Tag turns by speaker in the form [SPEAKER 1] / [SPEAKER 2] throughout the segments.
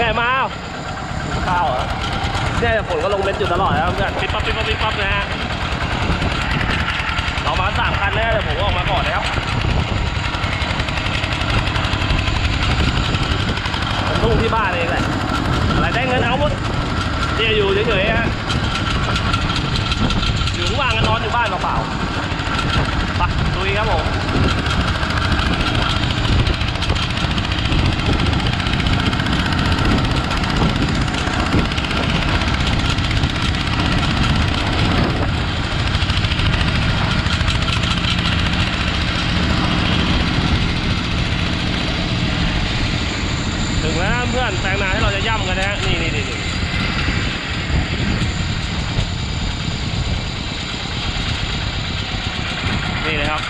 [SPEAKER 1] ไงมาข้าวเหรอเนี่ยฝนก็ลงเม็ดอยู่ตลอดนะครับเพื่อนปิ๊บปั๊บปิ๊บปั๊บปิ๊บปั๊บนะฮะเรามาสามคันนะเดี๋ยวผมก็ออกมาก่อนนะครับผมทุ่งที่บ้านเองแหละอะไรได้เงินเอาหมดเนี่ยอยู่เฉยๆฮะอยู่ว่างกันนอนอยู่บ้านเปล่าๆไปดูครับผม ถึงแล้วเพื่อนแปลงนาที่เราจะย่ำกันนะฮะนี่นี่นี่นี่นี่เลยครับ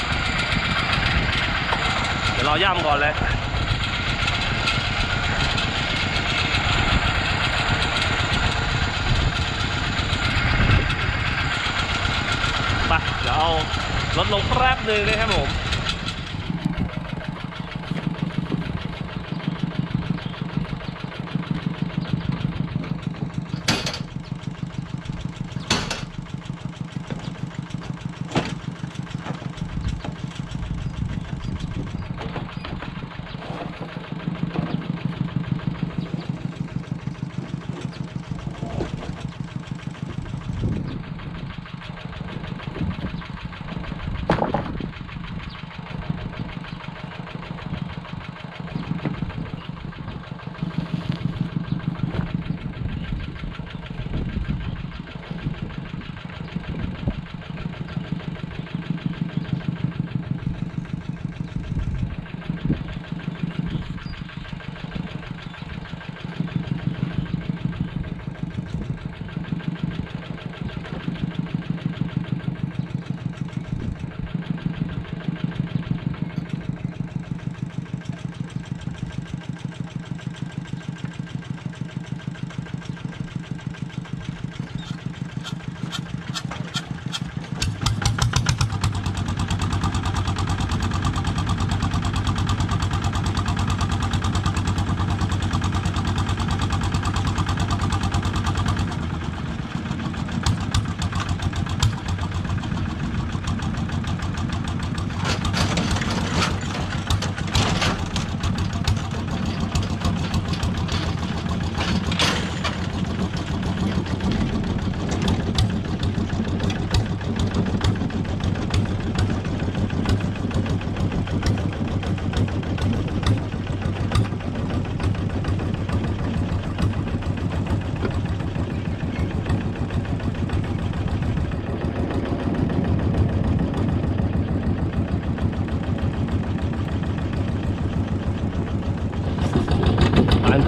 [SPEAKER 1] เดี๋ยวเราย่ำก่อนเลยไปเดี๋ยวเอารถลงแป๊บหนึ่งนะครับผม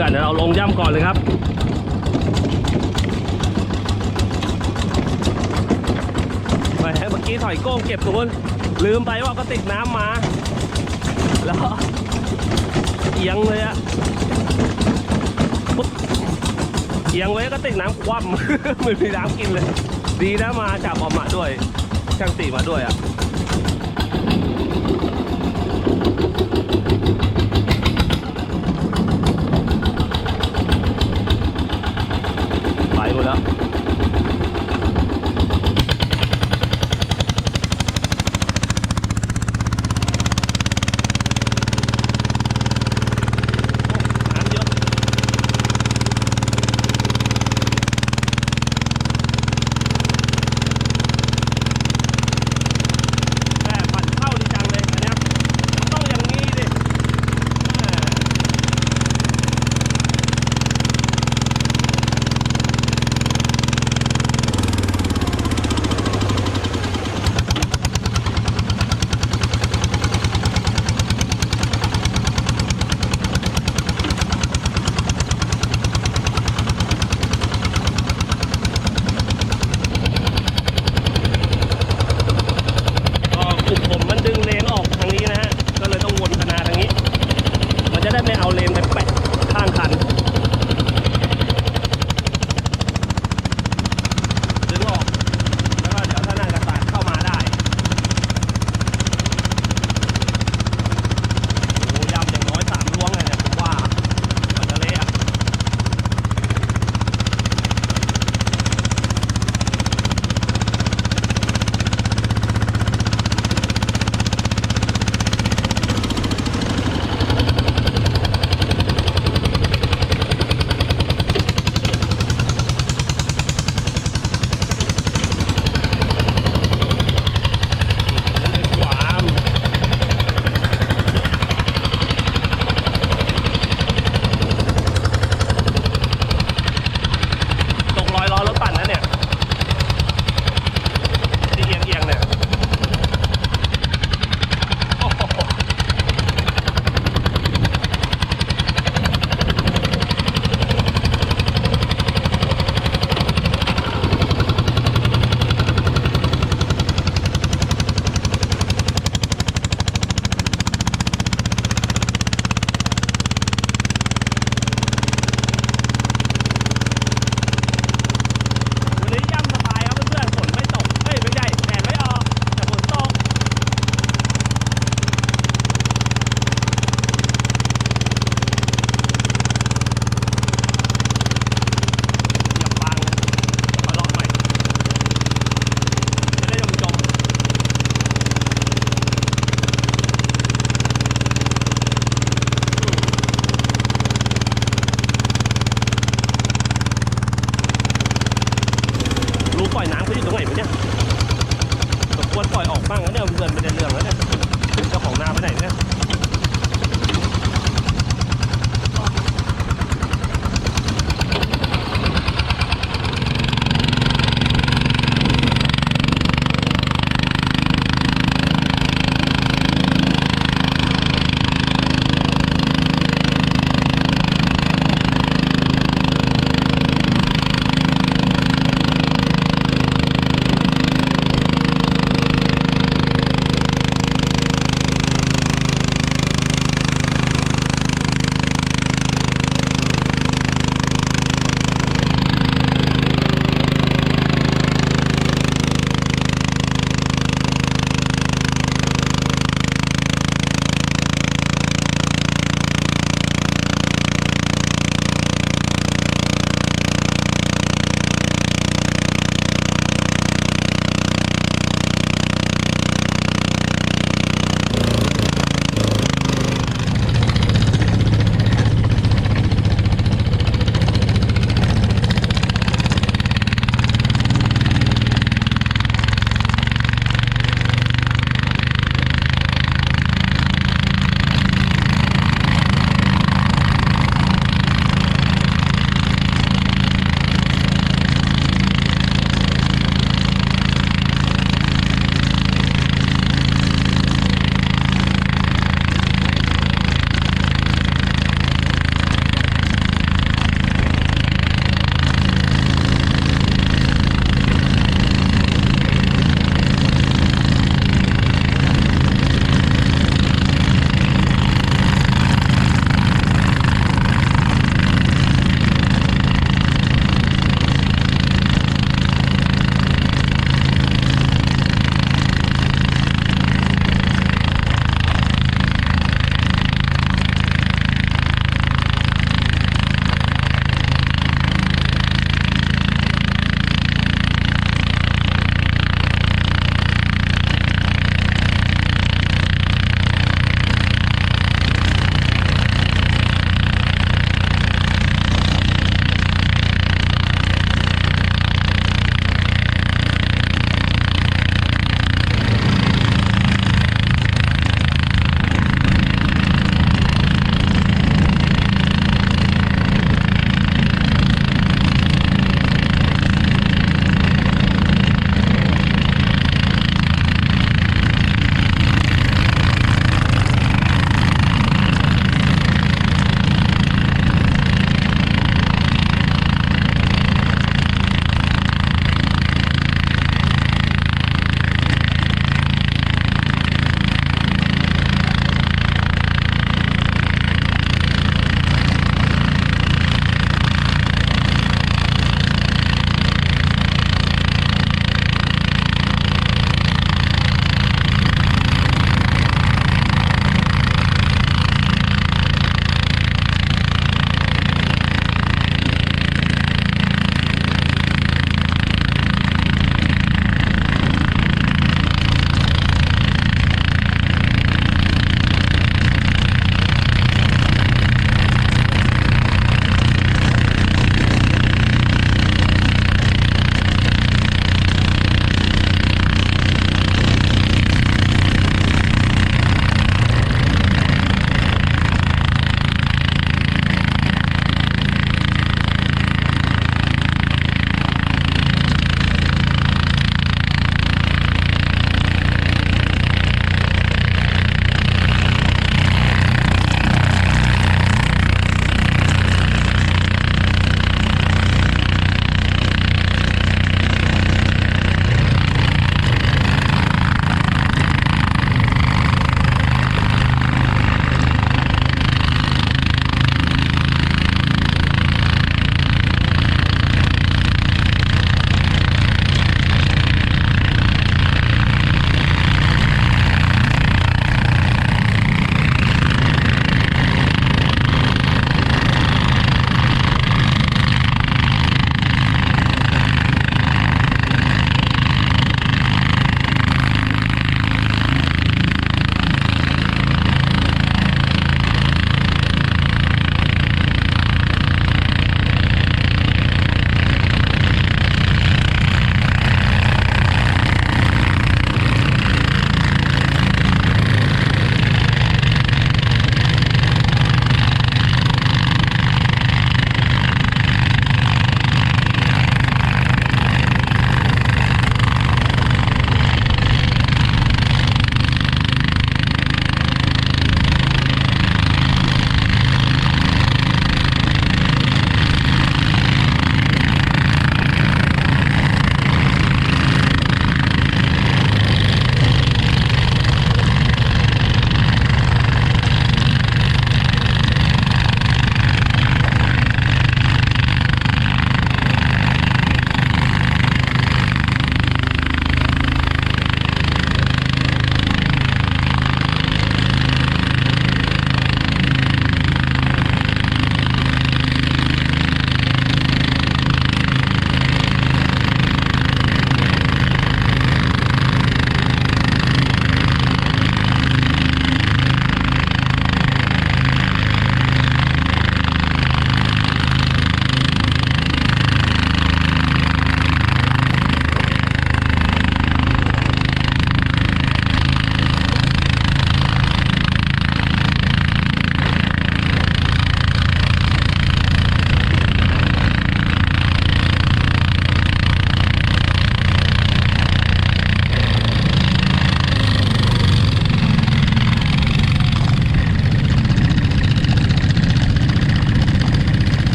[SPEAKER 1] พื่อนเดี๋ยวเราลงย่ำก่อนเลยครับไปเมื่อกี้ถอยโก้งเก็บทุนลืมไปว่าก็ติดน้ำมา แล้วเอียงเลยอะเอียงไว้ก็ติดน้ำคว่ำไม่มีน้ำกินเลย ดีนะมาจับออกมาด้วยช่างตีมาด้วยอะ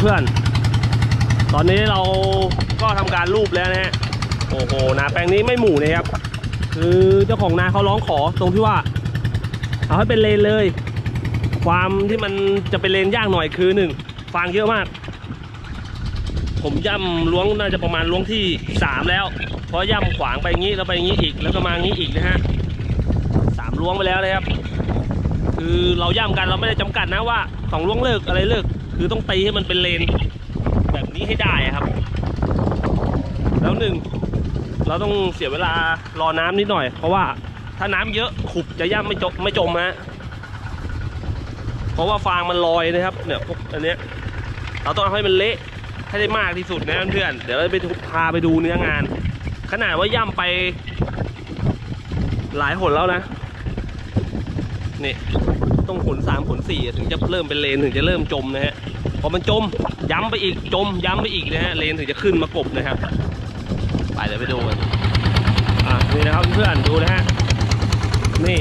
[SPEAKER 1] เพื่อนๆ ตอนนี้เราก็ทำการรูปแล้วนะฮะ โอ้โห นาแปลงนี้ไม่หมู่นะครับ คือเจ้าของนาเขาร้องขอตรงที่ว่า เอาให้เป็นเลนเลย ความที่มันจะเป็นเลนยากหน่อยคือหนึ่งฟางเยอะมาก ผมย่ำล้วงน่าจะประมาณล้วงที่สามแล้ว เพราะย่ำขวางไปงี้แล้วไปงี้อีกแล้วก็มางี้อีกนะฮะสามล้วงไปแล้วนะครับ คือเราย่ำกันเราไม่ได้จำกัดนะว่าสองล้วงเลิกอะไรเลิก คือต้องตีให้มันเป็นเลน แบบนี้ให้ได้ครับ แล้วหนึ่งเราต้องเสียเวลารอน้ำนิดหน่อย เพราะว่าถ้าน้ำเยอะขุบจะย่ำไม่จมไม่จมฮะเพราะว่าฟางมันลอยนะครับ เนี่ยพวกอันเนี้ยเราต้องให้มันเละให้ได้มากที่สุดนะเพื่อนเดี๋ยวเราไปพาไปดูเนื้องาน ขนาดว่าย่ำไป หลายหนแล้วนะนี่ต้องขนสามขนสี่ถึงจะเริ่มเป็นเลนถึงจะเริ่มจมนะฮะ พอมันจมย้ำไปอีกจมย้ำไปอีกนะฮะเลนถึงจะขึ้นมากบนะครับ ไปเดี๋ยวไปดูกันอะนี่นะครับเพื่อนดูนะฮะนี่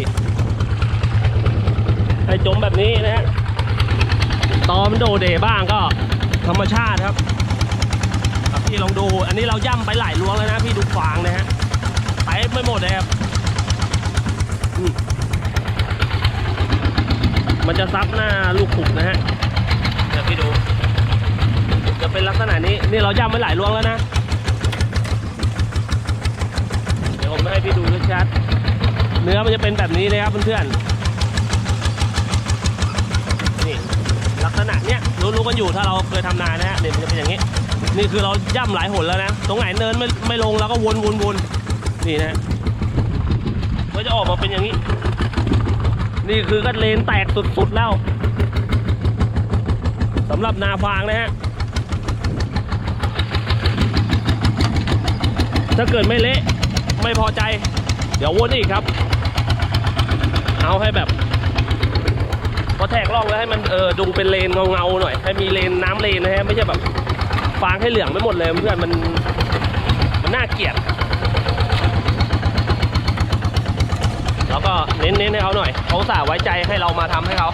[SPEAKER 1] ให้จมแบบนี้นะฮะตอมันโดเดบ้างก็ธรรมชาติครับพี่ลองดูอันนี้เราย่ำไปหลายล้วงแล้วนะพี่ดูฟางนะฮะไปไม่หมดเลยครับอืมมันจะซับหน้าลูกขุกนะฮะ ที่ดู จะเป็นลักษณะนี้ นี่เราย่ำไปหลายลวงแล้วนะ เดี๋ยวผมให้พี่ดูชัดเนื้อมันจะเป็นแบบนี้เลยครับเพื่อนๆ นี่ลักษณะเนี้ยรู้ๆกันอยู่ถ้าเราเคยทำนานะฮะเนี่ยมันจะเป็นอย่างนี้ นี่คือเราย่ำหลายหนแล้วนะ ตรงไหนเนินไม่ไม่ลงเราก็วนวนวนนี่นะก็จะออกมาเป็นอย่างนี้ นี่คือก็เลนแตกสุดๆแล้ว สำหรับนาฟางนะฮะถ้าเกิดไม่เละไม่พอใจ เดี๋ยววนอีกครับ เอาให้แบบพอแทกล่องแล้วให้มันเออดูเป็นเลนเงาๆหน่อย ให้มีเลนน้ำเลนนะฮะไม่ใช่แบบฟางให้เหลืองไม่หมดเลยเพื่อนมันมันน่าเกลียดแล้วก็เน้นๆให้เขาหน่อยเขาสาไว้ใจให้เรามาทำให้เขา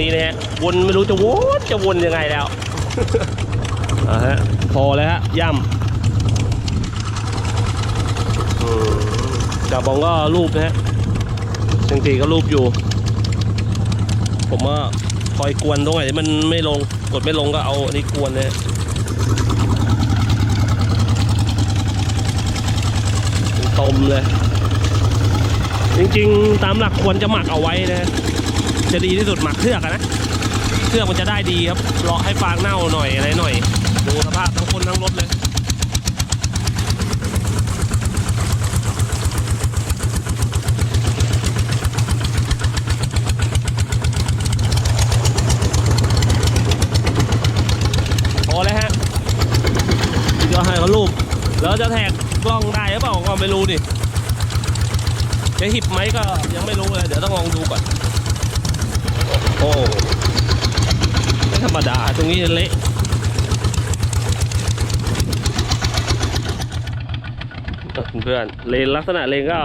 [SPEAKER 1] นเละได้แค่นี้นะฮะวนไม่รู้จะวนจะวนยังไงแล้วอ่าฮะพอแล้วฮะย่ำอืมจ่าบองก็รูปนะฮะบางทีก็รูปอยู่ ผมว่าคอยกวนตรงไหนที่มันไม่ลงกดไม่ลงก็เอาอันนี้กวนนะฮะเป็นต้มเลย จริงๆ ตามหลักควรจะหมักเอาไว้นะ จะดีที่สุดหมักเทือกนะเทือกมันจะได้ดีครับรอให้ฟางเน่าหน่อยอะไรหน่อย ดูสภาพทั้งคนทั้งรถเลยพอแล้วฮะเดี๋ยวให้เขารูปแล้วจะแท็กกล้องได้หรือเปล่าก็ไม่รู้ดิจะหิบไหมก็ยังไม่รู้เลยเดี๋ยวต้องลองดูก่อน โอ้ไม่ธรรมดาตรงนี้เละเพื่อนเลนลักษณะเลนก็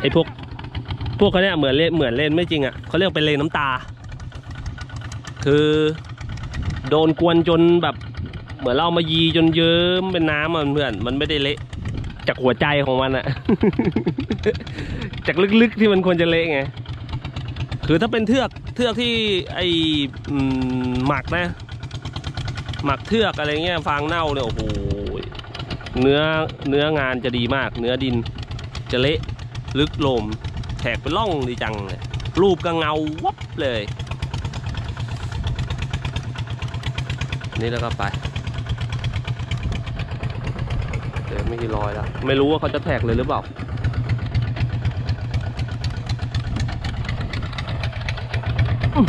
[SPEAKER 1] ไอพวกพวกเขาเนี่ยเหมือนเล่นเหมือนเล่นไม่จริงอะเขาเรียกเป็นเลนน้ำตา คือโดนกวนจนแบบเหมือนเราเอามายีจนเยิ้มเป็นน้ำอะเพื่อนมันไม่ได้เละจากหัวใจของมันอะ จากลึกๆที่มันควรจะเละไง คือถ้าเป็นเทือกเทือกที่ไอหมักนะ หมักเทือกอะไรเงี้ยฟางเน่าเนี่ยโอ้โหเนื้อเนื้องานจะดีมาก เนื้อดินจะเละลึกลมแถกเป็นร่องดีจังเลยรูปก็เงาวับเลย นี่แล้วก็ไปเดี๋ยวไม่กี่รอยแล้ว ไม่รู้ว่าเขาจะแท็กเลยหรือเปล่า ป้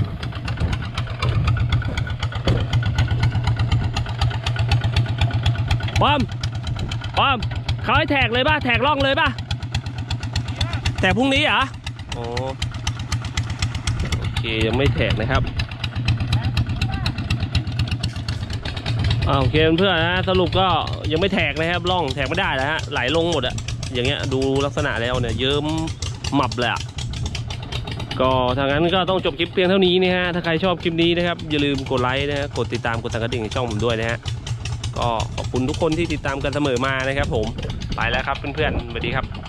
[SPEAKER 1] อมป้อมเขาให้แท็กเลยป่ะ แท็กล่องเลยป่ะ แท็กพรุ่งนี้เหรอโอ้โอเค ยังไม่แท็กนะครับอ่าโอเคเพื่อนๆนะสรุปก็ยังไม่แทกนะครับล่องแทกไม่ได้แล้วฮะไหลลงหมดอะอย่างเงี้ยดูลักษณะแล้วเนี่ยเยิ้มหมับเลยอะ ก็ทางนั้นก็ต้องจบคลิปเพียงเท่านี้นะฮะ ถ้าใครชอบคลิปนี้นะครับ อย่าลืมกดไลค์นะฮะ กดติดตาม กดสั่นกระดิ่งช่องผมด้วยนะฮะ ก็ขอบคุณทุกคนที่ติดตามกันเสมอมานะครับผม ไปแล้วครับเพื่อนๆสวัสดีครับ